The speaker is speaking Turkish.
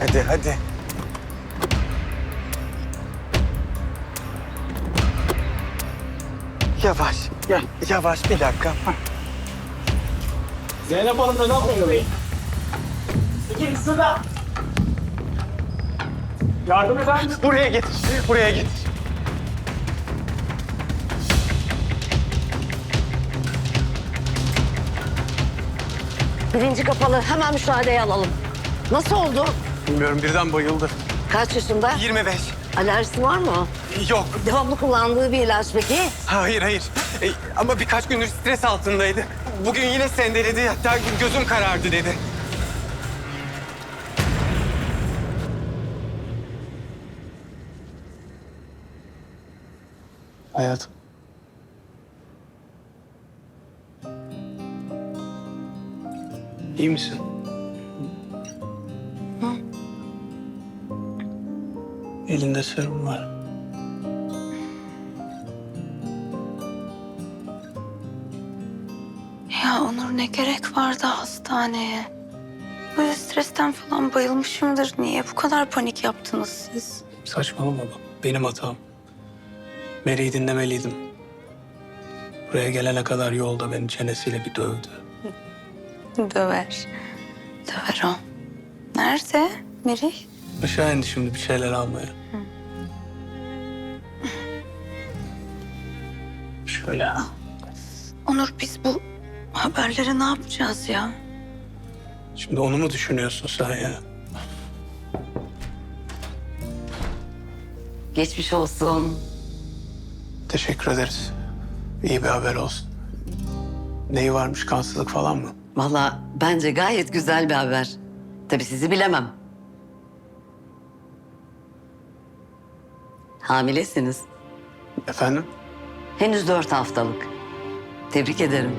hadi. Yavaş. Gel. Yavaş bir dakika. Hah. Zeynep Hanım neden buradayım? İki sıra. Yardım eder misin? Buraya getir. Buraya getir. Bilinci kapalı. Hemen müşahedeye alalım. Nasıl oldu? Bilmiyorum birden bayıldı. Kaç yaşında? 25. Alerjisi var mı? Yok. Devamlı kullandığı bir ilaç peki? Hayır hayır. E, ama birkaç gündür stres altındaydı. Bugün yine sendeledi. Hatta gözüm karardı dedi. Hayatım. İyi misin? Elinde serum var. Ya Onur ne gerek vardı hastaneye? Böyle stresten falan bayılmışımdır. Niye bu kadar panik yaptınız siz? Saçmalama bak. Benim hatam. Meri'yi dinlemeliydim. Buraya gelene kadar yolda beni çenesiyle bir dövdü. Döver. Döver o. Nerede Meri? Aşağı indi şimdi bir şeyler almaya. Şöyle. Onur biz bu haberleri ne yapacağız ya? Şimdi onu mu düşünüyorsun sen ya? Geçmiş olsun. Teşekkür ederiz. İyi bir haber olsun. Neyi varmış kansızlık falan mı? Vallahi bence gayet güzel bir haber. Tabii sizi bilemem. Hamilesiniz. Efendim? Henüz dört haftalık. Tebrik ederim.